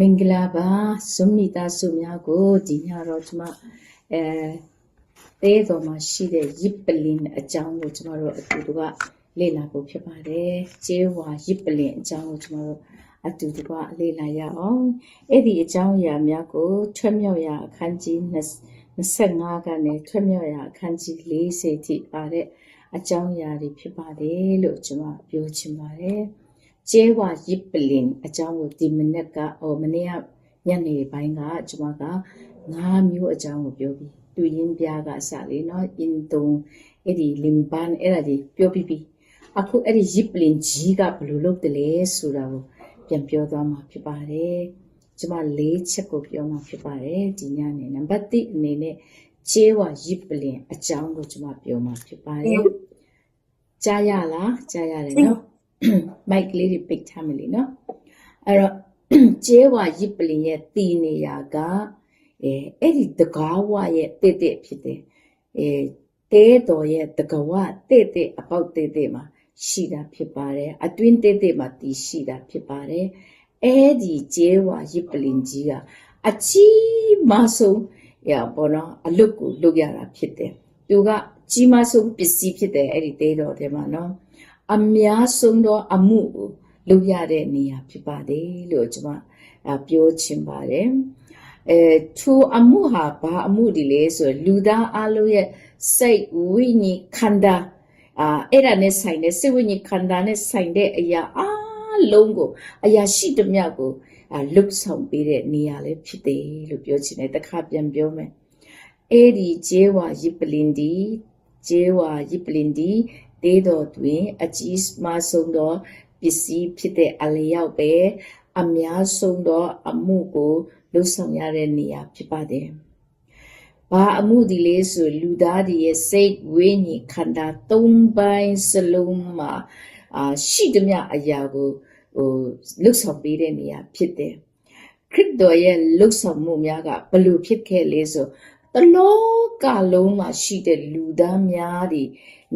မင်္ဂလာပါစုမိသားစုများကိုဒီညတော့ကျွန်မအဲတဲတော်မှာရှိတဲ့ရစ်ပလင်အကြောင်းကိုကျွန်တော်တို့အတူတူကလေ့လာဖို့ဖြစ်ပါတယ်။ကျေးဝါရစ်ပလင်အကြောင်းကိုကျွန်တော်တို့အတူတူကလေ့လာရအောင်။အဲ့ဒီအကြောင်းအရာများကိုထွတ်မြောက်ရာအခန်းကြီး25ကနေထွတ်မြောက်ရာအခန်းကြီး40ထိပါတဲ့အကြောင်းအရာတွေဖြစ်ပါတယ်လို့ကျွန်မပြောချင်ပါတယ်။ ကျဲဝါရစ်ပလင်အကြောင်းကိုဒီမနက်ကဟိုမနေ့ကညနေပိုင်းကကျွန်မက၅မျိုးအကြောင်းကိုပြောပြီးတူရင်းပြားကအစလေနော်အင်တုံအဲ့ဒီလင်ပန်အဲ့ဒါဒီပြောပြီးပြီးအခုအဲ့ဒီရစ်ပလင်ကြီးကဘယ်လိုလုပ်တယ်လဲဆိုတာကိုပြန်ပြောသွားမှာဖြစ်ပါတယ်ကျွန်မလေးချက်ကိုပြောမှာဖြစ်ပါတယ်ဒီညနေနံပါတ်1အနေနဲ့ကျဲဝါရစ်ပလင်အကြောင်းကိုကျွန်မပြောမှာဖြစ်ပါတယ်ကြားရလားကြားရတယ်နော် မိုက်ကလေးတွေပိတ်ထားမယ်လीနော်အဲ့တော့ကျဲဝါရစ်ပလင်ရဲ့တီနေရာကအဲအဲ့ဒီတကားဝရဲ့တဲ့တဲ့ဖြစ်တယ်အဲတဲတော်ရဲ့တကဝတဲ့တဲ့အပေါက်တဲ့တဲ့မှာရှိတာဖြစ်ပါတယ်အတွင်းတဲ့တဲ့မှာတီရှိတာဖြစ်ပါတယ်အဲ့ဒီကျဲဝါရစ်ပလင်ကြီးကအကြီးမဆုံးရပေါ်တော့အလုတ်ကိုလုတ်ရတာဖြစ်တယ်သူကကြီးမဆုံးပစ္စည်းဖြစ်တယ်အဲ့ဒီတဲတော်ထဲမှာနော် အများဆုံးသောအမှုကိုလုပ်ရတဲ့နေရာဖြစ်ပါတယ်လို့ကျွန်မအပြောချင်ပါတယ်အဲသူအမှုဟာဘာအမှုဒီလဲဆိုရင်လူသားအလုံးရဲ့စိတ်ဝိညာဉ်ခန္ဓာအာအဲ့ဒါနဲ့ဆိုင်တဲ့စိတ်ဝိညာဉ်ခန္ဓာနဲ့ဆိုင်တဲ့အရာအလုံးကိုအရာရှိသမျှကိုအာလွတ်ဆောင်ပေးတဲ့နေရာလေးဖြစ်တယ်လို့ပြောချင်တယ်တစ်ခါပြန်ပြောမယ်အဲ့ဒီဂျေဝါယိပလင်ဒီဂျေဝါယိပလင်ဒီ တေးတော်တွင် အကြီးမားဆုံးသောပစ္စည်းဖြစ်တဲ့အလျောက်ပဲအများဆုံးသောအမှုကိုလှုပ်ဆောင်ရတဲ့နေရာဖြစ်ပါတယ်။ဘာအမှုဒီလဲဆိုလူသားတွေရဲ့စိတ်ဝိညာဉ်ခန္ဓာ၃ပိုင်းစလုံးမှာအာရှိသမျှအရာကိုဟိုလှုပ်ဆောင်ပေးတဲ့နေရာဖြစ်တယ်။ခရစ်တော်ရဲ့လှုပ်ဆောင်မှုများကဘယ်လိုဖြစ်ခဲ့လဲဆို တလောကလုံးမှာရှိတဲ့လူသားများတွေ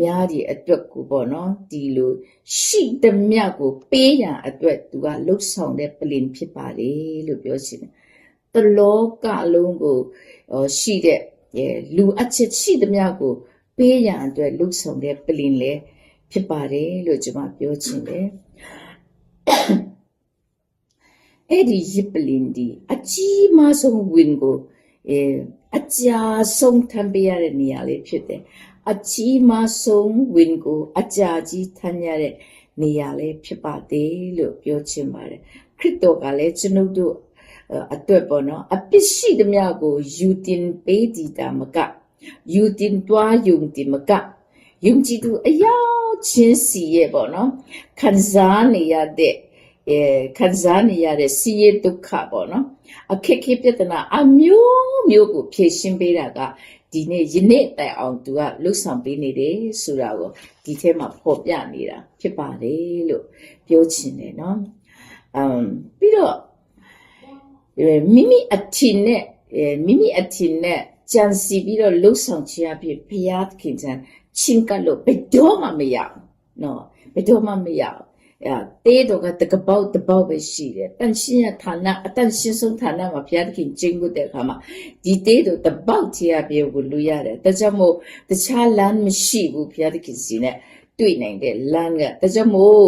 များဒီအတွက်ကိုပေါ့နော်ဒီလိုရှိသမျှကိုပေးရန်အတွက်သူကလှုပ်ဆောင်တဲ့ပလင်ဖြစ်ပါလေလို့ပြောချင်တယ်။တလောကလုံးကိုဟောရှိတဲ့အဲလူအချက်ရှိသမျှကိုပေးရန်အတွက်လှုပ်ဆောင်တဲ့ပလင်လေဖြစ်ပါတယ်လို့ကျွန်မပြောချင်တယ်။အဲ့ဒီရစ်ပလင်ဒီအကြီးမားဆုံးဝင်ကိုအဲ အကြာဆုံးထမ်းပေးရတဲ့နေရာလေးဖြစ်တယ်။အကြီးမားဆုံးဝင်ကိုအကြာကြီးထမ်းရတဲ့နေရာလေးဖြစ်ပါသေးလို့ပြောချင်ပါတယ်ခရစ်တော်ကလည်းကျွန်ုပ်တို့အဲအတွက်ပေါ့နော်အပစ်ရှိသမျှကိုယူတင်ပေးတည်တာမကယူတင်တွားယုံတင်မကယုံကြည်သူအယောက်ချင်းစီရဲ့ပေါ့နော်ခံစားနေရတဲ့ အဲခံစားနေရတဲ့စီးရဲဒုက္ခပေါ့နော်အခက်ခဲပြဿနာအမျိုးမျိုးကိုဖြေရှင်းပေးတာကဒီနေ့ယနေ့တိုင်အောင်သူကလှုပ်ဆောင်ပေးနေတယ်ဆိုတာကိုဒီထဲမှာပေါ်ပြနေတာဖြစ်ပါတယ်လို့ပြောချင်တယ်နော်အမ်ပြီးတော့မိမိအထင်နဲ့မိမိအထင်နဲ့ကြံစီပြီးတော့လှုပ်ဆောင်ခြင်းအဖြစ်ဘုရားခင်ကျမ်းချင်းကလို့ဘယ်တော့မှမရဘူးနော်ဘယ်တော့မှမရဘူး အဲတေးတော့ကတကပေါက်တပေါက်ပဲရှိတယ်တန်ရှင်းရဌာနအတန်ရှင်းဆုံးဌာနမှာဘုရားသခင်ကျင့်ကိုတဲ့အခါမှာဒီတေးတို့တပေါက်ချရပြေကိုလူရတယ်ဒါကြောင့်မို့တခြားလမ်းမရှိဘူးဘုရားသခင်စီနဲ့တွေ့နိုင်တဲ့လမ်းကဒါကြောင့်မို့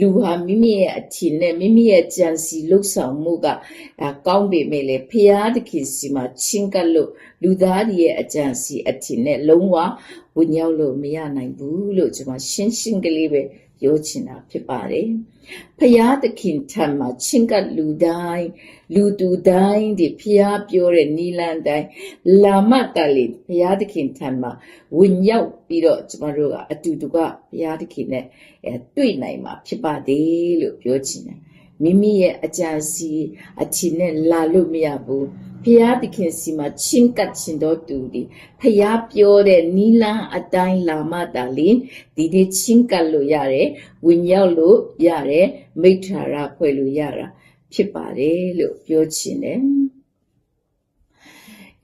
လူဟာမိမိရဲ့အထင်နဲ့မိမိရဲ့ကြံစီလှုပ်ဆောင်မှုကဒါကောင်းပေမဲ့လေဘုရားသခင်စီမှာချင်းကပ်လို့လူသားတွေရဲ့အကြံစီအထင်နဲ့လုံးဝဝင်ရောက်လို့မရနိုင်ဘူးလို့ကျွန်မရှင်းရှင်းကလေးပဲ ပြောချင်တာဖြစ်ပါတယ်ဖယားသခင်ထံမှာချင်းကပ်လူတိုင်းလူသူတိုင်းဒီဖယားပြောတဲ့နီလန်တိုင်းလာမတ်တလင်ဖယားသခင်ထံမှာဝင်ရောက်ပြီးတော့ကျမတို့ကအတူတူကဖယားသခင်နဲ့အဲတွေ့နိုင်မှာဖြစ်ပါတယ်လို့ပြောချင်တယ်မိမိရဲ့အကြံစီအထင်နဲ့လာလို့မရဘူး ဖျားသခင်စီမှာချင်းကပ်ချင်းတော့တူဒီဖျားပြောတဲ့နီလန်းအတိုင်းလာမှတာလင်ဒီဒီချင်းကပ်လို့ရတယ်ဝင်ရောက်လို့ရတယ်မိထ္ထာရဖွဲ့လို့ရတာဖြစ်ပါတယ်လို့ပြောချင်တယ်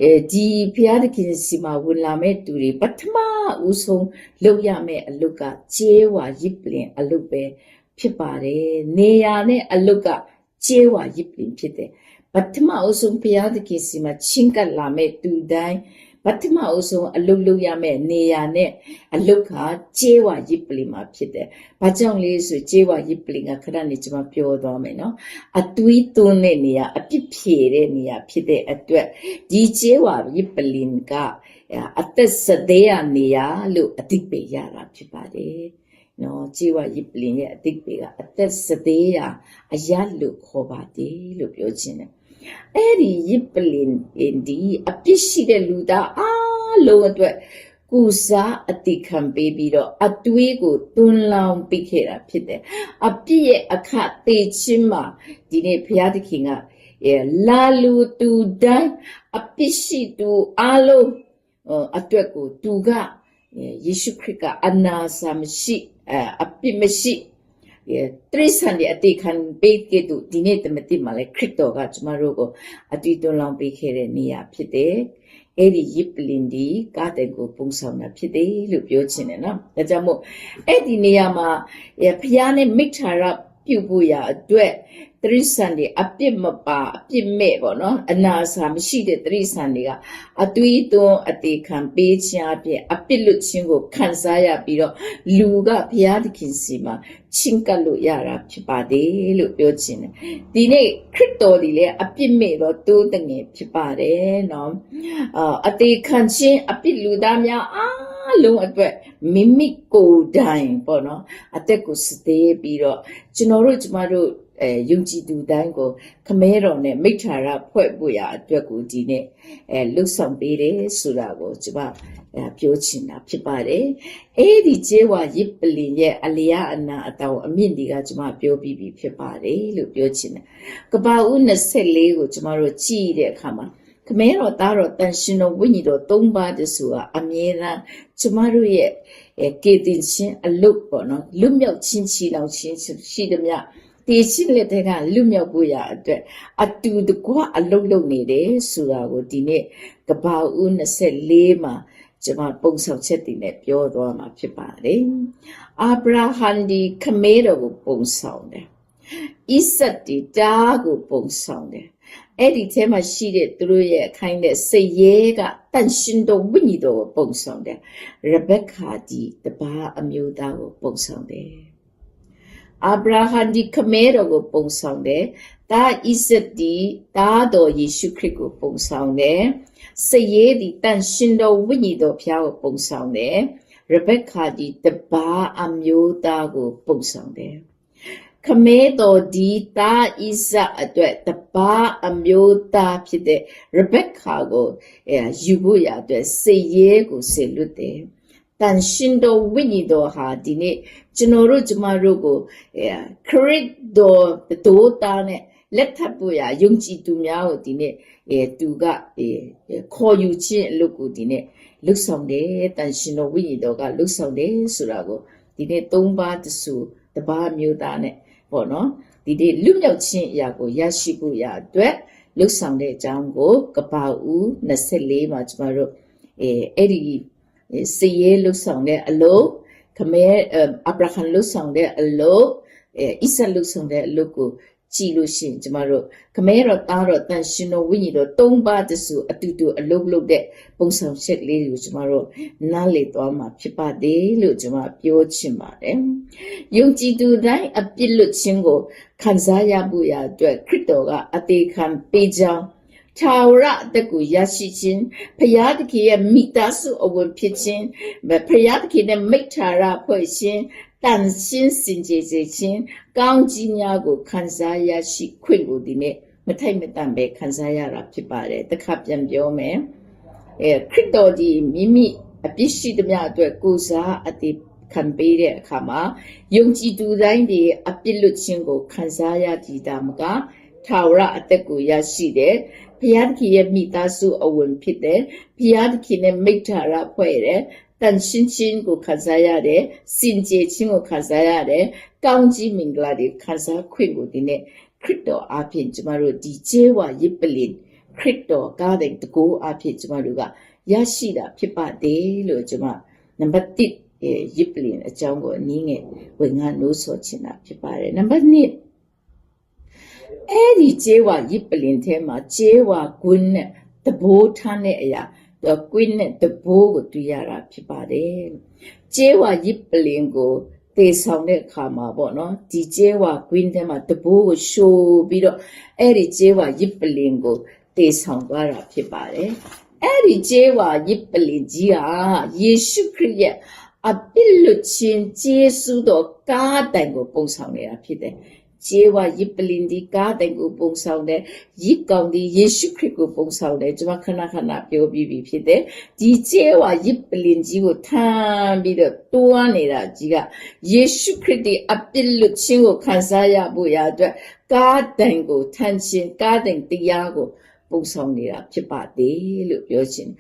အဲဒီဖျားသခင်စီမှာဝင်လာမဲ့သူတွေပထမဦးဆုံးလုပ်ရမယ့်အလုပ်ကကျဲဝါရစ်ပလင်အလုပ်ပဲဖြစ်ပါတယ်နေရာနဲ့အလုပ်ကကျေဝရစ်ပလင်ဖြစ်တယ် ပထမအဆုံးဘုရားသခင်စီမှာချင်းကပ်လာမဲ့သူတိုင်းပထမအဆုံးအလုတ်လုတ်ရမဲ့နေရာနဲ့အလုတ်ခါကျေဝရစ်ပလင်မှာဖြစ်တယ်။ဘာကြောင့်လဲဆိုကျေဝရစ်ပလင်ကခဏနေကျွန်မပြောသွားမယ်နော်။အသွေးသွင်းတဲ့နေရာအပြစ်ဖြေတဲ့နေရာဖြစ်တဲ့အတွက်ဒီကျေဝရစ်ပလင်ကအသက်စသေးရနေရာလို့အတိတ်ပေရတာဖြစ်ပါတယ်။နော်ကျေဝရစ်ပလင်ရဲ့အတိတ်ပေကအသက်စသေးရအရလို့ခေါ်ပါတယ်လို့ပြောခြင်းတယ်။ အဲ့ဒီရစ်ပလင်ဒီအပြစ်ရှိတဲ့လူသားအားလုံးအတွက်ကုစားအတိခံပေးပြီးတော့အတွေးကိုတွန်းလောင်းပေးခဲ့တာဖြစ်တယ်။အပြစ်ရဲ့အခသေချင်းမှာဒီနေ့ဘုရားသခင်ကအဲလာလူတူတိုင်းအပြစ်ရှိသူအားလုံးဟိုအတွက်ကိုသူကယေရှုခရစ်ကအနာစာမရှိအအပြစ်မရှိအဲ တရိษံရဲ့အတိခံပေးတဲ့သူဒီနေ့တမတိမှာလဲခရစ်တော်ကကျမတို့ကိုအတူတွန်းလောင်းပေးခဲ့တဲ့နေရာဖြစ်တယ်။အဲ့ဒီယစ်ပလင်ဒီကားတဲ့ကိုပုံဆောင်တာဖြစ်တယ်လို့ပြောချင်တယ်နော်။ဒါကြောင့်မို့အဲ့ဒီနေရာမှာဖျားနဲ့မိထ္ထာရ ပြုတ်ဖို့ရအတွက်တရိษံတွေအပြစ်မပါအပြစ်မဲ့ပေါ့နော်အနာစာမရှိတဲ့တရိษံတွေကအသွေးသွန်းအသေးခံပေးခြင်းအပြင်အပြစ်လွတ်ခြင်းကိုခံစားရပြီးတော့လူကဘုရားသခင်စီမှာချင်းကပ်လို့ရတာဖြစ်ပါတယ်လို့ပြောချင်တယ်ဒီနေ့ခရစ်တော်ဒီလည်းအပြစ်မဲ့တော့တိုးတငယ်ဖြစ်ပါတယ်နော်အာအသေးခံခြင်းအပြစ်လူသားများအား လုံးအတွက်မိမိကိုယ်တိုင်ပေါ့နော်အသက်ကိုစသေးပြီးတော့ကျွန်တော်တို့ကျမတို့အဲယုံကြည်သူတိုင်းကိုခမဲတော်နဲ့မိထာရဖွဲ့ဖို့ရအတွက်ကိုဒီနေ့အဲလှုပ်ဆောင်ပေးတယ်ဆိုတာကိုကျွန်မအဲပြောချင်တာဖြစ်ပါတယ်အဲ့ဒီကျေဝါရစ်ပလင်ရဲ့အလျာအနာအတောင်အမြင့်တွေကကျွန်မပြောပြီးပြီဖြစ်ပါတယ်လို့ပြောချင်တယ်ကပ္ပဦး24ကိုကျွန်မတို့ကြည့်တဲ့အခါမှာ ခမဲတော်သားတော်တန်ရှင်တော်ဝိညာဉ်တော်၃ပါးတဆူဟာအမြဲတမ်းကျမတို့ရဲ့အဲကေတင်ချင်းအလုတ်ပေါ့နော်လွတ်မြောက်ချင်းချီလောင်ချင်းရှိသည်မြတေရှိလက်တဲ့ကလွတ်မြောက်ဖို့ရအတွက်အတူတကွအလုတ်လုတ်နေတယ်ဆိုတာကိုဒီနေ့ကဘာဦး24မှာကျွန်မပုံဆောင်ချက်တွေနဲ့ပြောသွားမှာဖြစ်ပါတယ်။အာဗြဟံဒီခမဲတော်ကိုပုံဆောင်တယ်။ဣဆက်ဒီတားကိုပုံဆောင်တယ်။ အဲ့ဒီထဲမှာရှိတဲ့သူတို့ရဲ့အခိုင်းတဲ့စိတ်ရဲကတန်ရှင်တော်ဝိညာဉ်တော်ကိုပုံဆောင်တယ်။ရဘက်ခါဒီတပါအမျိုးသားကိုပုံဆောင်တယ်။အာဗြဟံဒီခမဲတော်ကိုပုံဆောင်တယ်။ဒါဣဇက်ဒီဒါတော်ယေရှုခရစ်ကိုပုံဆောင်တယ်။စရဲဒီတန်ရှင်တော်ဝိညာဉ်တော်ဖျားကိုပုံဆောင်တယ်။ရဘက်ခါဒီတပါအမျိုးသားကိုပုံဆောင်တယ်။ ခမဲတော်ဒီတာဣဇက်အတွက်တပါအမျိုးသားဖြစ်တဲ့ရဘက်ခါကိုအဲယူဖို့ရအတွက်စရဲကိုဆေလွတ်တယ်။တန်ရှင်တော်ဝိညာဉ်တော်ဟာဒီနေ့ကျွန်တော်တို့ကျမတို့ကိုခရစ်တော်ဒိုးတာနဲ့လက်ထပ်ဖို့ရယုံကြည်သူများကိုဒီနေ့အဲသူကအဲခေါ်ယူခြင်းအလုပ်ကိုဒီနေ့လှုပ်ဆောင်တယ်တန်ရှင်တော်ဝိညာဉ်တော်ကလှုပ်ဆောင်တယ်ဆိုတာကိုဒီနေ့၃ပါးတဆူတပါးမျိုးသားနဲ့ ပေါ့နော်ဒီနေ့လူမြောက်ခြင်းအရာကိုရရှိဖို့ရအတွက်လှုပ်ဆောင်တဲ့အကြောင်းကိုကပောက်ဦး24မှာကျမတို့အဲအဲ့ဒီစည်ရဲလှုပ်ဆောင်တဲ့အလုပ်ခမဲအဗြဟံလှုပ်ဆောင်တဲ့အလုပ်အဲဣဆက်လှုပ်ဆောင်တဲ့အလုပ်ကို ကြည်လို့ရှိရင်ကျမတို့ခမဲတော်သားတော်တန်ရှင်တော်ဝိညာဉ်တော်သုံးပါးတစုအတူတူအလုပ်လုပ်တဲ့ပုံဆောင်ချက်လေးတွေကိုကျမတို့နားလေသွားမှာဖြစ်ပါတယ်လို့ကျမပြောချင်ပါတယ်။ယုံကြည်သူတိုင်းအပြစ်လွတ်ခြင်းကိုခံစားရဖို့ရအတွက်ခရစ်တော်ကအသေးခံပေးကြောင်းထာဝရအသက်ကိုရရှိခြင်းဖရာသခင်ရဲ့မိသားစုအဝင်ဖြစ်ခြင်းဖရာသခင်ရဲ့မိထာရဖွဲ့ခြင်း တန်ရှင်းစင်ကြယ်စေခြင်းကောင်းကြီးများကိုခံစားရရှိခွင့်ကိုဒီနေ့မထိုက်မတန်ပဲခံစားရတာဖြစ်ပါတယ်တခါပြန်ပြောမယ်အဲခရစ်တော်ဒီမိမိအပြစ်ရှိသမျှအတွက်ကိုစားအတိခံပေးတဲ့အခါမှာယုံကြည်သူတိုင်းဒီအပြစ်လွတ်ခြင်းကိုခံစားရကြည်တာမကထာဝရအသက်ကိုရရှိတဲ့ဘုရားသခင်ရဲ့မိသားစုအဝင်ဖြစ်တဲ့ဘုရားသခင်နဲ့မိတ္ထာရဖွဲ့တဲ့ တန်ရှင်းချင်းကိုခံစားရတယ်စင်ကြယ်ခြင်းကိုခံစားရတယ်ကောင်းကြီးမင်္ဂလာတွေခံစားခွင့်ကိုဒီနေ့ခရစ်တော်အားဖြင့်ကျမတို့ဒီကျေးဝါရစ်ပလင်ခရစ်တော်ကားတဲ့တကူအားဖြင့်ကျမတို့ကရရှိတာဖြစ်ပါတယ်လို့ကျမနံပါတ်1ရစ်ပလင်အကြောင်းကိုအနည်းငယ်ဝင်ငါနိုးဆော်ချင်တာဖြစ်ပါတယ်နံပါတ်2အဲ့ဒီကျေးဝါရစ်ပလင်ထဲမှာကျေးဝါကွင်းနဲ့တဘိုးထမ်းတဲ့အရာ ကွင်းနဲ့တဘိုးကိုတွေ့ရတာဖြစ်ပါတယ်ကျေးဝါရစ်ပလင်ကိုတေဆောင်တဲ့အခါမှာပေါ့နော်ဒီကျေးဝါကွင်းထဲမှာတဘိုးကိုရှိုးပြီးတော့အဲ့ဒီကျေးဝါရစ်ပလင်ကိုတေဆောင်သွားတာဖြစ်ပါတယ်အဲ့ဒီကျေးဝါရစ်ပလင်ကြီးဟာယေရှုခရစ်ရဲ့အပိလွတ်ခြင်းကျေးဇူးတော်ကားတိုင်ကိုပုံဆောင်နေတာဖြစ်တယ် ကျေဝါယစ်ပလင်ဒီကားတိုင်ကိုပုံဆောင်တယ်ယစ်ကောင်ဒီယေရှုခရစ်ကိုပုံဆောင်တယ်ကျွန်မခဏခဏပြောပြီးပြီဖြစ်တယ်ဒီကျေဝါယစ်ပလင်ကြီးကိုထမ်းပြီးတော့တွားနေတာကြီးကယေရှုခရစ်ဒီအပိလွတ်ခြင်းကိုခံစားရဖို့ရအတွက်ကားတိုင်ကိုထမ်းခြင်းကားတိုင်တရားကို ပုံဆောင်နေတာဖြစ်ပါသေးလို့ပြောချင်တယ်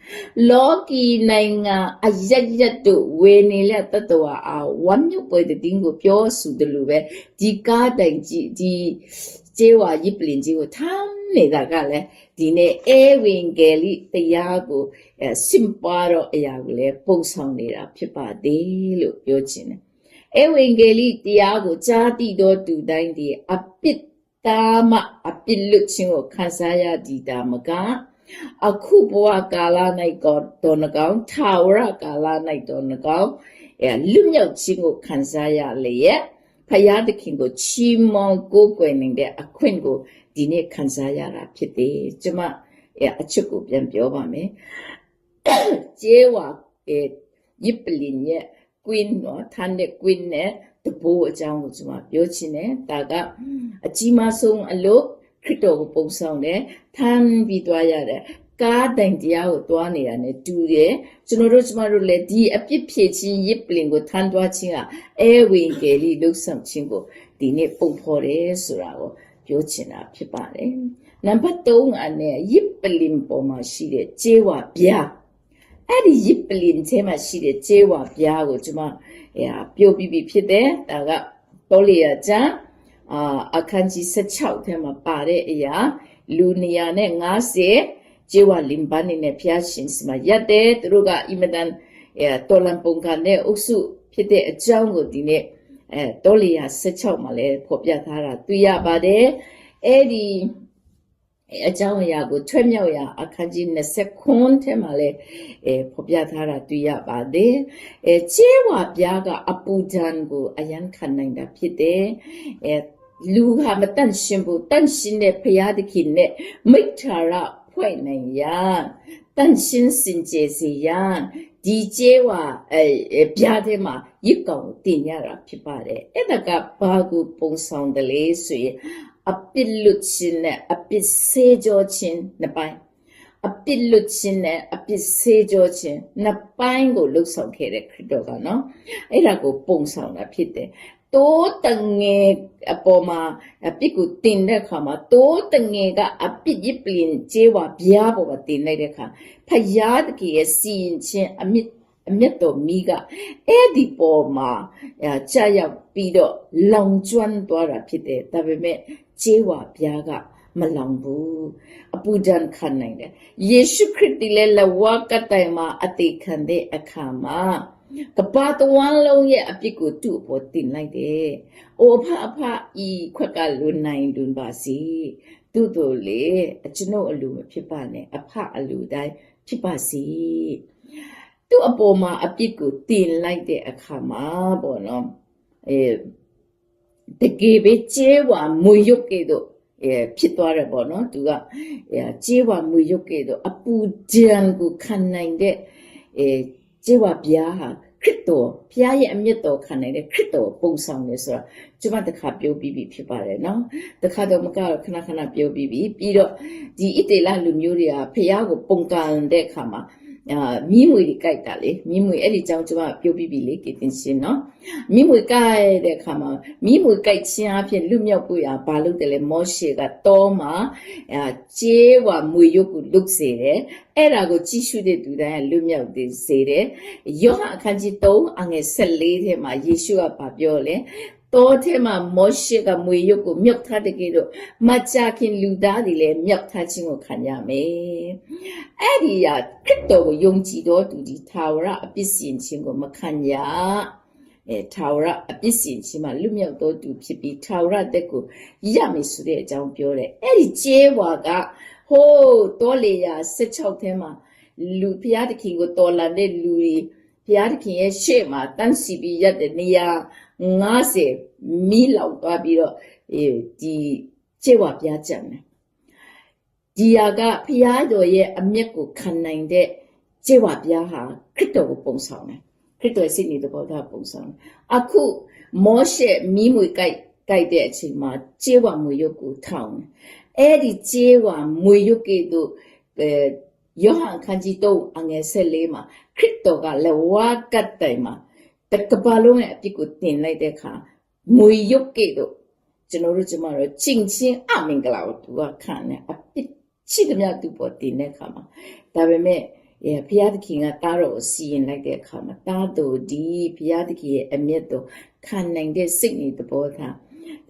လောကီနိုင်ငံအယက်ရက်တို့ဝေနေတဲ့တတဝါအားဝမ်းမြုပ်ပွဲတဲ့တင်းကိုပြောဆိုတယ်လို့ပဲဒီကားတိုင်ကြီးဒီကျေဝါရစ်ပလင်ကြီးကိုထမ်းနေတာကလည်းဒီနေ့အေဝင်ဂယ်လိတရားကိုအဲစင်ပါတော့အရာကိုလည်းပုံဆောင်နေတာဖြစ်ပါသေးလို့ပြောချင်တယ်အေဝင်ဂယ်လိတရားကိုကြားသိသောသူတိုင်းဒီအပစ် တာမအပိလွတ်ခြင်းကိုခံစားရသည်တာမကအခုဘဝကာလ၌ကောတော်နကောင်ထာဝရကာလ၌တော်နကောင်အဲလွတ်မြောက်ခြင်းကိုခံစားရလေရဲ့ဖယားသခင်ကိုချီးမွမ်းကိုးကွယ်နေတဲ့အခွင့်ကိုဒီနေ့ခံစားရတာဖြစ်တယ်ကျမအဲအချစ်ကိုပြန်ပြောပါမယ်ကျေဝါအဲယစ်ပလင်ရဲ့ queen နော်ထန်တဲ့ queen နဲ့တဘိုးအကြောင်းကိုကျွန်မပြောချင်တယ်ဒါကအကြီးမားဆုံးအလို့ခရစ်တော်ကိုပုံဆောင်တယ်ထမ်းပြီးသွားရတယ်ကားတိုင်တရားကိုတွားနေတာ ਨੇ တူတယ်ကျွန်တော်တို့ကျမတို့လည်းဒီအပြစ်ဖြည့်ခြင်းရစ်ပလင်ကိုထမ်းတွားခြင်းကအဲဝင်ကယ်လိလှုပ်ဆောင်ခြင်းကိုဒီနေ့ပုံဖော်တယ်ဆိုတာကိုပြောချင်တာဖြစ်ပါတယ်နံပါတ်3အနေရစ်ပလင်ပေါ်မှာရှိတဲ့ကျေးဝပြားအဲ့ဒီရစ် ပလင်ထဲမှာရှိတဲ့ကျေးဝပြားကိုကျွန်မအဲပြောပြီးပြီဖြစ်တယ်ဒါကတောလီယာကျမ်းအာအခန်းကြီး16ထဲမှာပါတဲ့အရာလူနေရာနဲ့90ကျေဝလင်ပန်းနဲ့ဖျားရှင်စီမှာရက်တယ်သူတို့ကအင်မတန်အဲတော်လန်ပုံကန်တဲ့အုပ်စုဖြစ်တဲ့အကြောင်းကိုဒီနေ့အဲတောလီယာ16မှာလည်းဖော်ပြထားတာတွေ့ရပါတယ်အဲ့ဒီ အကြောင်းအရာကိုထွဲ့မြောက်ရာအခန်းကြီး20ခွန်းထဲမှာလည်းအဲဖော်ပြထားတာတွေ့ရပါတယ်အဲချေဝါပြားကအပူဒဏ်ကိုအယံခံနိုင်တာဖြစ်တယ်အဲလူဟာမတန့်ရှင်ဘူးတန့်ရှင်တဲ့ဘုရားသခင်နဲ့မိစ္ဆာရဖွဲ့နိုင်ရတန့်ရှင်စင်ကြယ်စေရဒီကျဲဝါအဲပြားထဲမှာရစ်ကောင်တင်ရတာဖြစ်ပါတယ်အဲ့ဒါကဘာကိုပုံဆောင်တယ်လဲဆိုရင် အပစ်လွတ်ခြင်းနဲ့အပစ်ဆေးကြောခြင်းနှစ်ပိုင်းအပစ်လွတ်ခြင်းနဲ့အပစ်ဆေးကြောခြင်းနှစ်ပိုင်းကိုလှုပ်ဆောင်ခဲ့တဲ့ခရစ်တော်ကနော်အဲ့ဒါကိုပုံဆောင်တာဖြစ်တယ်တိုးတငယ်အပေါ်မှာအပစ်ကိုတင်တဲ့အခါမှာတိုးတငယ်ကအပစ်ရစ်ပလင်ကျေးဝါဗျားပေါ်မှာတင်လိုက်တဲ့အခါဖယားတကယ်စီရင်ခြင်းအမြင့်အမျက်တော်မိကအဲ့ဒီပေါ်မှာကြာရောက်ပြီးတော့လောင်ကျွမ်းသွားတာဖြစ်တယ်ဒါပေမဲ့ ခြေဝါပြားကမလောင်ဘူးအပူဒဏ်ခံနိုင်တယ်ယေရှုခရစ်ဒီလေလဝကတိုင်မှာအသေးခံတဲ့အခါမှာကပါတဝမ်းလုံးရဲ့အပြစ်ကိုသူ့အပေါ်တင်လိုက်တယ်။အိုအဖအဖဤခွက်ကလွန်နိုင်လွန်ပါစေ။သူ့တို့လေအကျွန်ုပ်အလိုမဖြစ်ပါနဲ့အဖအလိုတိုင်းဖြစ်ပါစေ။သူ့အပေါ်မှာအပြစ်ကိုတင်လိုက်တဲ့အခါမှာပေါ့နော်။အဲ တကယ်ပဲကျဲဝါမွေရုပ်ကဲ့သို့အဲဖြစ်သွားတယ်ပေါ့နော်သူကအဲကျေးဝါမွေရုပ်ကဲ့သို့အပူဒဏ်ကိုခံနိုင်တဲ့အဲကျေးဝါဘုရားဟာခရစ်တော်ဘုရားရဲ့အမျက်တော်ခံနိုင်တဲ့ခရစ်တော်ပုံဆောင်တယ်ဆိုတာကျွန်မတခါပြောပြီးပြီဖြစ်ပါတယ်နော်တခါတော့မကတော့ခဏခဏပြောပြီးပြီပြီးတော့ဒီဣတေလလူမျိုးတွေကဘုရားကိုပုံကန်တဲ့အခါမှာ အာမြင်းမွေတွေကြိုက်တာလေမြင်းမွေအဲ့ဒီကြောင့်ကျွန်မပြောပြီးပြီလေကေတင်ရှင်နော်မြင်းမွေကြိုက်တဲ့အခါမှာမြင်းမွေကြိုက်ခြင်းအဖြစ်လွတ်မြောက်ဖို့ရဘာလုပ်တယ်လဲမောရှေကတောမှာအာကျေးဝါမွေရုပ်ကိုလုတ်စေတယ်အဲ့ဒါကိုကြည့်ရှုတဲ့သူတိုင်းကလွတ်မြောက်သေးစေတယ်ယောဟန်အခန်းကြီး3အငယ်14ထဲမှာယေရှုကပြောလဲ တောထဲမှာမောရှေကမွေရုပ်ကိုမြုပ်ထားတဲ့ကဲတော့မကြခင်လူသားတွေလည်းမြုပ်ထားခြင်းကိုခံရမယ်။အဲ့ဒီရခရစ်တော်ကိုယုံကြည်တော်သူဒီသာဝရအပြစ်စင်ခြင်းကိုမခံရအဲထာဝရအပြစ်စင်ချင်းမှာလွတ်မြောက်တော်သူဖြစ်ပြီးထာဝရတက်ကိုရမယ်ဆိုတဲ့အကြောင်းပြောတယ်အဲ့ဒီကျေးဝါကဟိုးတောလေယာ16ထဲမှာလူဘုရားသခင်ကိုတော်လန်တဲ့လူတွေဘုရားသခင်ရဲ့ရှေ့မှာတန်းစီပြီးရက်တဲ့နေရာ 90မီးလောင်သွားပြီးတော့အဲဒီကျေးဝါပြားကြံတယ်ဒီဟာကဘုရားတော်ရဲ့အမျက်ကိုခံနိုင်တဲ့ကျေးဝါပြားဟာခရစ်တော်ကိုပုံဆောင်တယ်ခရစ်တော်ရဲ့စိတ်နေသဘောထားပုံစံအခုမောရှေမိမွေကြိုက်ကြိုက်တဲ့အချိန်မှာကျေးဝါမွေရုပ်ကိုထောင်းတယ်အဲ့ဒီကျေးဝါမွေရုပ်ကဲ့သို့အဲယောဟန်ခန်းကြီးတော့အငယ်၁၄မှာခရစ်တော်ကလည်းဝါကတ်တိုင်မှာ တကဘာလုံးရဲ့အပြစ်ကိုတင်လိုက်တဲ့အခါမွေရုပ်ကဲ့သို့ကျွန်တော်တို့ကျမတို့ချင်ချင်းအမင်္ဂလာကိုသူကခံတယ်အပြစ်ရှိသမျှသူပေါ်တင်တဲ့အခါမှာဒါပေမဲ့အဲဘုရားသခင်ကတားတော်ကိုစီရင်လိုက်တဲ့အခါမှာတားတော်ဒီဘုရားသခင်ရဲ့အမျက်တော်ခံနိုင်တဲ့စိတ်နေသဘောထား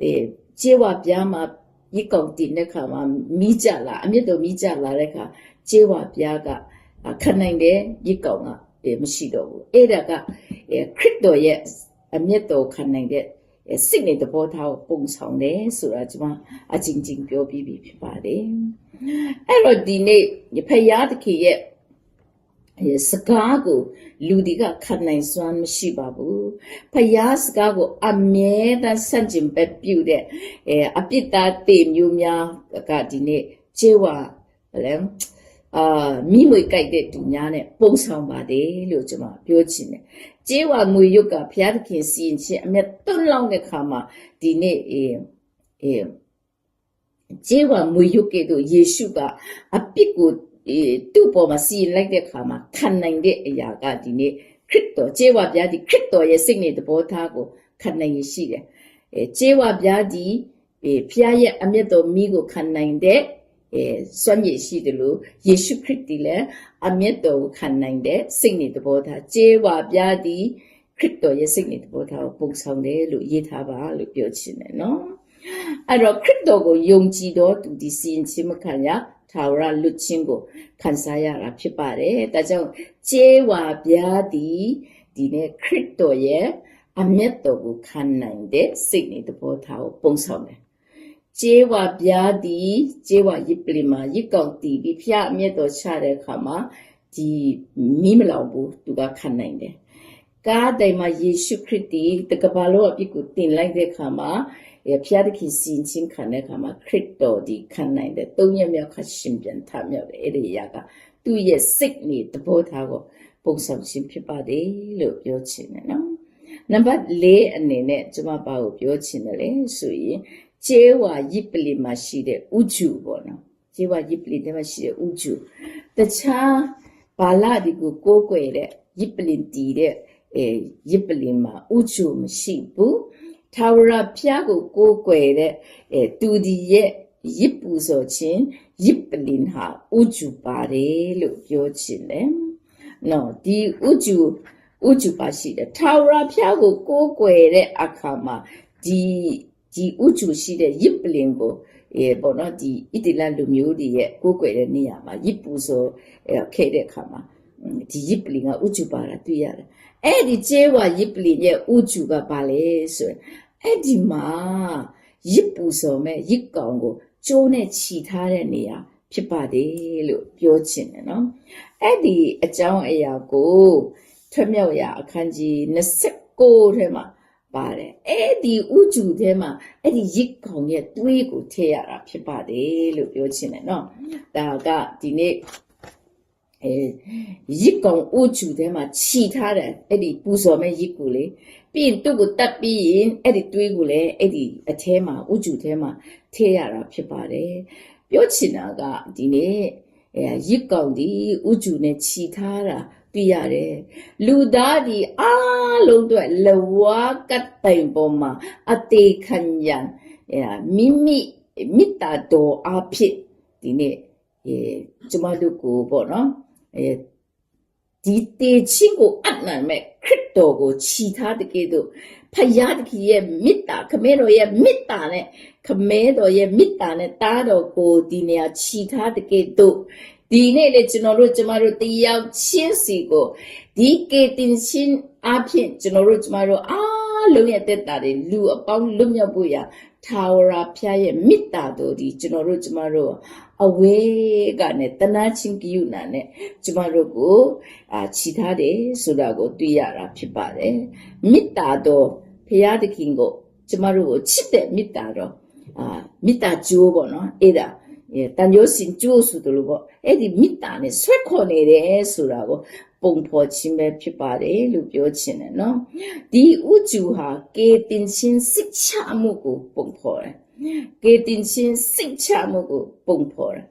အဲကျေဝပြားမှာဤကောင်တင်တဲ့အခါမှာမိကြလာအမျက်တော်မိကြလာတဲ့အခါကျေဝပြားကခံနိုင်တဲ့ဤကောင်ကအဲမရှိတော့ဘူးအဲ့ဒါကအဲ ခရစ်တော်ရဲ့အမျက်တော်ခံနိုင်တဲ့အဲစိတ်နေသဘောထားကိုပုံဆောင်တယ်ဆိုတာကျွန်မအချင်းချင်းပြောပြီးပြီဖြစ်ပါတယ်အဲ့တော့ဒီနေ့ဖယားသခင်ရဲ့အဲစကားကိုလူတွေကခံနိုင်စွမ်းမရှိပါဘူးဖယားစကားကိုအမြဲတမ်းဆန့်ကျင်ဘက်ပြုတဲ့အဲအပြစ်သားတေမျိုးများကဒီနေ့ခြေဝါလဲ အာမိမွေကြိုက်တဲ့သူများနဲ့ပုံဆောင်ပါတယ်လို့ကျွန်မပြောချင်တယ်။ကျေးဝါငွေရုပ်ကဘုရားသခင်စီရင်ခြင်းအမျက်တွန်းလောင်းတဲ့ခါမှာဒီနေ့အေးအေးကျေးဝါငွေရုပ်ကဲ့သို့ယေရှုကအပြစ်ကိုအေးသူ့ပေါ်မှာစီရင်လိုက်တဲ့ခါမှာခံနိုင်တဲ့အရာကဒီနေ့ခရစ်တော်ကျေးဝါဘုရားဒီခရစ်တော်ရဲ့စိတ်နဲ့သဘောထားကိုခံနိုင်ရရှိတယ်။အဲကျေးဝါဘုရားဒီအေးဘုရားရဲ့အမျက်တော်မိကိုခံနိုင်တဲ့ အဲစွမ်းရည်ရှိတယ်လို့ယေရှုခရစ်ဒီလည်းအမျက်တော်ကိုခံနိုင်တဲ့စိတ်နဲ့သဘောထားကျေးဝါဘုရားဒီခရစ်တော်ရဲ့စိတ်နဲ့သဘောထားကိုပုံဆောင်တယ်လို့ရေးထားပါလို့ပြောချင်တယ်နော်အဲ့တော့ခရစ်တော်ကိုယုံကြည်တော်သူဒီစီရင်ခြင်းမခံရထာဝရလွတ်ခြင်းကိုခံစားရတာဖြစ်ပါတယ်။ဒါကြောင့်ကျေးဝါပြားသည်ဒီနေ့ခရစ်တော်ရဲ့အမျက်တော်ကိုခံနိုင်တဲ့စိတ်နဲ့သဘောထားကိုပုံဆောင်တယ်။ ကျေးဝါပြားသည်ကျေးဝါရစ်ပလီမှာရစ်ကောင်တီပြီးဖျားအမျက်တော်ချတဲ့အခါမှာဒီမိမလောင်ဘူးသူကခံနိုင်တယ်။ကားတိုင်မှာယေရှုခရစ်တီတကဘာလုံးအပြစ်ကိုတင်လိုက်တဲ့အခါမှာအဲဖျားတခင်စင်ချင်းခံတဲ့အခါမှာခရစ်တော်ဒီခံနိုင်တဲ့သုံးရမြောက်ခတ်ရှင်ပြန်ထမြောက်တဲ့အဲ့ဒီအရာကသူ့ရဲ့စိတ်နဲ့သဘောထားကိုပုံဆောင်ခြင်းဖြစ်ပါတယ်လို့ပြောချင်တယ်နော်နံပါတ်၄အနေနဲ့ကျွန်မပါကိုပြောချင်တယ်လေဆိုရင် ကျေဝါယိပလီမှာရှိတဲ့ဥဂျူပေါ့နော်ကျေဝါယိပလီထဲမှာရှိတဲ့ဥဂျူတခြားဘာလာဒီကိုကိုးကွယ်တဲ့ယိပလင်တီတဲ့အဲရစ်ပလင်မှာဥချုမရှိဘူးထာဝရဘုရားကိုကိုးကွယ်တဲ့အဲသူဒီရဲ့ရစ်ပူဆိုခြင်းရစ်ပလင်ဟာဥချုပါတယ်လို့ပြောချင်တယ်နော်ဒီဥချုဥချုပါရှိတယ်ထာဝရဘုရားကိုကိုးကွယ်တဲ့အခါမှာဒီ ဒီဥချုရှိတဲ့ရစ်ပလင်ကိုအဲပေါ့နော်ဒီဣတိလလူမျိုးတွေရဲ့ကိုးကွယ်တဲ့နေရာမှာရစ်ပူဆိုအဲခဲ့တဲ့အခါမှာဒီရစ်ပလင်ကဥကျူပါတာတွေ့ရတယ်အဲ့ဒီကျေဝါရစ်ပလင်ရဲ့ဥကျူကပါလေဆိုရင်အဲ့ဒီမှာရစ်ပူစော်မဲ့ရစ်ကောင်ကိုကျိုးနဲ့ခြီထားတဲ့နေရာဖြစ်ပါတယ်လို့ပြောချင်တယ်နော်အဲ့ဒီအကြောင်းအရာကိုထွမြောက်ရာအခန်းကြီး29ထဲမှာ ပါတယ်အဲ့ဒီဥကျူထဲမှာအဲ့ဒီရစ်ကောင်ရဲ့သွေးကိုထည့်ရတာဖြစ်ပါတယ်လို့ပြောချင်တယ်နော်ဒါကဒီနေ့အဲရစ်ကောင်အိုချူထဲမှာခြီထားတယ်အဲ့ဒီပူဇော်မဲ့ရစ်ကိုလေပြီးရင်သူ့ကိုတတ်ပြီးရင်အဲ့ဒီတွေးကိုလည်းအဲ့ဒီအထဲမှာအိုချူထဲမှာထည့်ရတာဖြစ်ပါတယ်ပြောချင်တာကဒီနေ့အဲရစ်ကောင်ဒီအိုချူနဲ့ခြီထားတာ ပြရတယ်လူသားဒီအားလုံးအတွက်လဝါကတ်တိုင်ပေါ်မှာအသေးခံရန်အဲမိမိမိတ္တာတော်အဖြစ်ဒီနေ့အဲကျမတို့ကိုပေါ့နော်အဲဒီတေချင်းကိုအပ်နိုင်မဲ့ခရစ်တော်ကိုခြီထားတဲ့ကဲ့သို့ဖယားတခင်ရဲ့မေတ္တာခမဲတော်ရဲ့မေတ္တာနဲ့ခမဲတော်ရဲ့မေတ္တာနဲ့တားတော်ကိုဒီနေရာခြီထားတဲ့ကဲ့သို့ ဒီနေ့လေကျွန်တော်တို့ကျမတို့တယောက်ချင်းစီကိုဒီကေတင်ချင်းအဖြစ်ကျွန်တော်တို့ကျမတို့အားလုံးရဲ့တက်တာတွေလူအပေါင်းလွတ်မြောက်ဖို့ရထာဝရဖျားရဲ့မေတ္တာတို့ဒီကျွန်တော်တို့ကျမတို့အဝေးကနေတနာချင်းကိယနာနဲ့ကျမတို့ကိုအာခြိထားတယ်ဆိုတာကိုတွေ့ရတာဖြစ်ပါတယ်မေတ္တာတော်ဖျားသခင်ကိုကျမတို့ကိုချစ်တဲ့မေတ္တာတော်အာမေတ္တာကြိုးပေါ့နော်အဲ့ဒါ တန်ကျိုးစင်ကျိုးဆိုတယ်လို့ပေါ့အဲ့ဒီမိတာနဲ့ဆွဲခေါ်နေတယ်ဆိုတာကိုပုံဖော်ခြင်းပဲဖြစ်ပါတယ်လို့ပြောချင်တယ်နော်ဒီဥကျူဟာကေတင်ချင်းစိတ်ချမှုကိုပုံဖော်တယ်ကေတင်ချင်းစိတ်ချမှုကိုပုံဖော်တယ်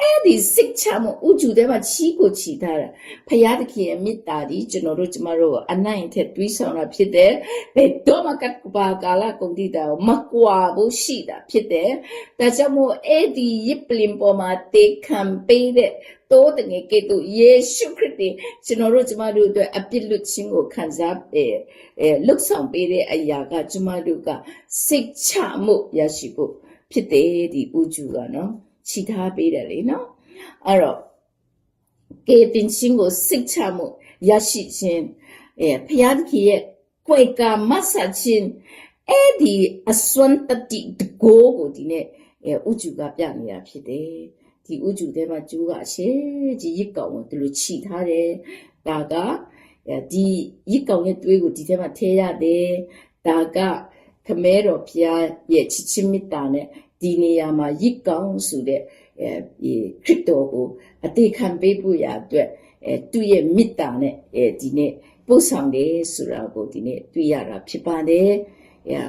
အဲ့ဒီစိတ်ချမဥจุတဲ့မှာချီးကိုချီထားတာဖရာသခင်ရဲ့မေတ္တာဒီကျွန်တော်တို့ကျမတို့အနိုင်ထက်တွေးဆောင်တာဖြစ်တယ်ဘယ်တော့မှကတ်ပါကာလကုန်တိတာမကွာဘူးရှိတာဖြစ်တယ်ဒါကြောင့်မို့အဲ့ဒီရစ်ပလင်ပေါ်မှာတေခံပေးတဲ့တိုးတငယ်ကဲ့သို့ယေရှုခရစ်တင်ကျွန်တော်တို့ကျမတို့အတွက်အပြစ်လွတ်ခြင်းကိုခံစားအဲလှုပ်ဆောင်ပေးတဲ့အရာကကျမတို့ကစိတ်ချမှုရရှိဖို့ဖြစ်တယ်ဒီဥจุကနော် ခြိထားပေးတယ်လေနော်အဲ့တော့ကဲတင်ခြင်းကိုစိတ်ချမှုရရှိခြင်းအဲဖျားသခင်ရဲ့ကွယ်ကာမဆာခြင်းအဲ့ဒီအစွမ်းတတိတကိုးကိုဒီနေ့အဲဥကျူကပြနေတာဖြစ်တယ်ဒီဥကျူထဲမှာကျိုးကအရှေကြီးရစ်ကောင်ကိုဒီလိုခြိထားတယ်ဒါကအဲဒီရစ်ကောင်ရဲ့တွေးကိုဒီထဲမှာထည့်ရတယ်ဒါကခမဲတော်ဖျားရဲ့ချစ်ချင်းမေတ္တာနဲ့ ဒီနေရာမှာရစ်ကောင်ဆိုတဲ့အဲဒီခရစ်တော်ကိုအသေးခံပေးဖို့ရအတွက်အဲသူ့ရဲ့မေတ္တာနဲ့အဲဒီနေ့ပို့ဆောင်တယ်ဆိုတာကိုဒီနေ့တွေ့ရတာဖြစ်ပါတယ် yeah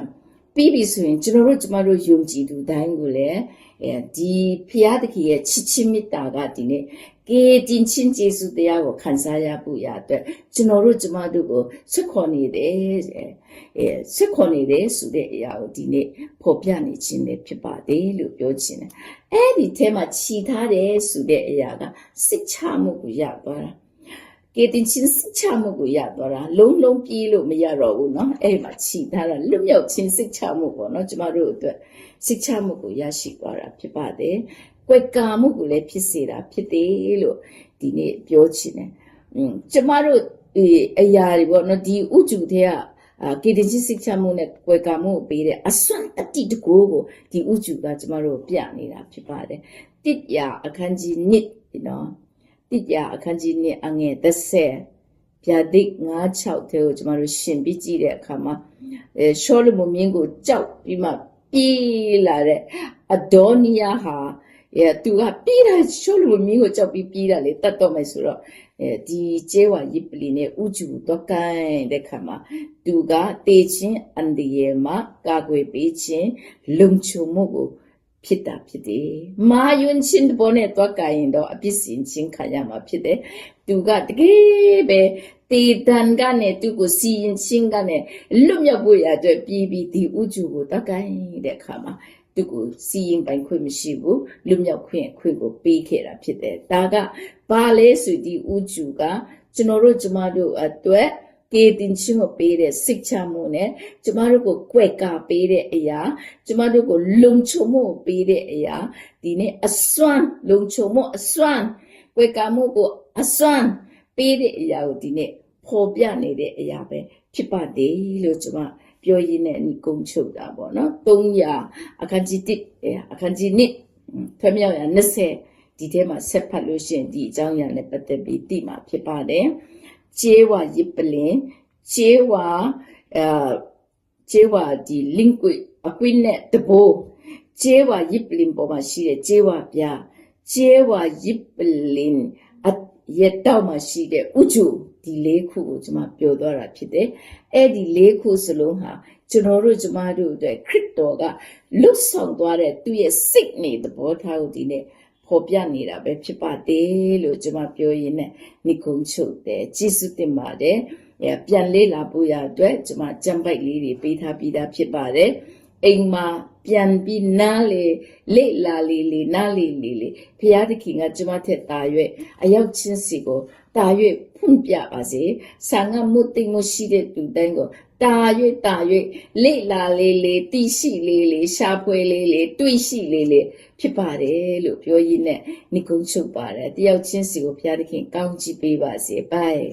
ပြီးပြီဆိုရင်ကျွန်တော်တို့ကျမတို့ယုံကြည်သူတိုင်းကိုလည်းအဲဒီဖျားတခင်ရဲ့ချစ်ချင်းမေတ္တာကဒီနေ့ ကေတင်ချင်းကျေးဇူးတရားကိုခံစားရဖို့ရအတွက်ကျွန်တော်တို့ကျမတို့ကိုဆွခေါ်နေတယ်အဲဆွခေါ်နေတယ်ဆိုတဲ့အရာကိုဒီနေ့ဖော်ပြနေခြင်းပဲဖြစ်ပါတယ်လို့ပြောချင်တယ်အဲ့ဒီထဲမှာခြိထားတယ်ဆိုတဲ့အရာကစိတ်ချမှုကိုရသွားတာ ကေတင်ချင်းစစ်ချမှုကိုရသွားတာလုံးလုံးပြေးလို့မရတော့ဘူးเนาะအဲ့ဒီမှာခြိထားတာလွတ်မြောက်ချင်းစစ်ချမှုပေါ့เนาะကျမတို့အတွက်စစ်ချမှုကိုရရှိသွားတာဖြစ်ပါတယ်။ ကွယ်ကာမှုကိုလည်းဖြစ်စေတာဖြစ်သေးလို့ဒီနေ့ပြောချင်တယ်။ကျမတို့အရာတွေပေါ့နော်ဒီဥจุတဲ့ကကေတကြီးစိတ်ချမှုနဲ့ကွယ်ကာမှုကိုပေးတဲ့အစွမ်းတတိတကိုးကိုဒီဥจุကကျမတို့ပြနေတာဖြစ်ပါတယ်။တိယအခန်းကြီး1နော်တိယအခန်းကြီး1အငယ်30ဗျာဒိတ်96တဲ့ကိုကျမတို့ရှင်ပြီးကြည့်တဲ့အခါမှာအဲရှောလမုန်မြင်းကိုကြောက်ပြီးမှပြေးလာတဲ့အဒေါနီယာဟာ အဲသူကပြေးတာရှောလမုန်မြင်းကိုကြောက်ပြီးပြေးတာလေတတ်တော့မယ်ဆိုတော့အဲဒီကျဲဝါရစ်ပလီနဲ့ဥကျူတော့ကိုင်းတဲ့ခါမှာသူကတေချင်းအန်ဒီယေမှာကာကွယ်ပေးခြင်းလုံခြုံမှုကိုဖြစ်တာဖြစ်တယ်။မာယွန်းချင်းပေါ်နဲ့တွားကြရင်တော့အပြစ်စင်ချင်းခံရမှာဖြစ်တယ်။သူကတကယ်ပဲတေတန်ကနဲ့သူကိုစီရင်ချင်းကနဲ့လွတ်မြောက်ဖို့ရအတွက်ပြီးပြီးဒီဥကျူကိုတွားကြရင်တဲ့အခါမှာ သူကိုစီရင်ပိုင်ခွင့်မရှိဘူးလွတ်မြောက်ခွင့်ခွင့်ကိုပေးခဲ့တာဖြစ်တယ်။ဒါကဘာလဲဆိုဒီဥကျူကကျွန်တော်တို့ကျမတို့အတွက်ကေတင်ချင်းကိုပေးတဲ့စိတ်ချမှုနဲ့ကျမတို့ကိုကြွယ်ကာပေးတဲ့အရာကျမတို့ကိုလုံခြုံမှုကိုပေးတဲ့အရာဒီနေ့အစွမ်းလုံခြုံမှုအစွမ်းကြွယ်ကာမှုကိုအစွမ်းပေးတဲ့အရာကိုဒီနေ့ပေါ်ပြနေတဲ့အရာပဲဖြစ်ပါတယ်လို့ကျမ ပြောရင်းနဲ့ဒီကုန်းချုပ်တာပေါ့နော်300အခန်းကြီး1အခန်းကြီး2ဖျောက်ရ20ဒီထဲမှာဆက်ဖတ်လို့ရှိရင်ဒီအကြောင်းအရာနဲ့ပတ်သက်ပြီးသိမှာဖြစ်ပါတယ်ကျေးဝါရစ်ပလင်ကျေးဝါအဲကျေးဝါဒီ liquid အကွင်းနဲ့တဘိုးကျေးဝါရစ်ပလင်ပေါ်မှာရှိတဲ့ကျေးဝါပြားကျေးဝါရစ်ပလင် အရက်တော့မှာရှိတဲ့ဥကျူဒီလေးခုကိုကျွန်မပြောသွားတာဖြစ်တယ်အဲ့ဒီလေးခုစလုံးဟာကျွန်တော်တို့ကျမတို့အတွက်ခရစ်တော်ကလွတ်ဆောင်သွားတဲ့သူ့ရဲ့စိတ်နေသဘောထားကိုဒီနေ့ဖော်ပြနေတာပဲဖြစ်ပါတယ်လို့ကျွန်မပြောရင်းနဲ့နိကုံးချုပ်တယ်ကျေးဇူးတင်ပါတယ်အဲပြန်လေးလာဖို့ရအတွက်ကျွန်မကြံပိုက်လေးတွေပေးထားပြီးသားဖြစ်ပါတယ် အိမ်မှာပြန်ပြီးနားလေလေလာလေလေနားလေလေလေဖရာသခင်ကကျွန်မထက်တာ၍အရောက်ချင်းစီကိုတာ၍ဖွင့်ပြပါစေဆာငတ်မှုတိမ်မှုရှိတဲ့သူတိုင်းကိုတာ၍တာ၍လေလာလေးလေးတိရှိလေးလေးရှားပွဲလေးလေးတွေးရှိလေးလေးဖြစ်ပါတယ်လို့ပြောရင်းနဲ့နိကုံးချုပ်ပါတယ်တယောက်ချင်းစီကိုဘုရားသခင်ကောင်းချီးပေးပါစေဘိုင်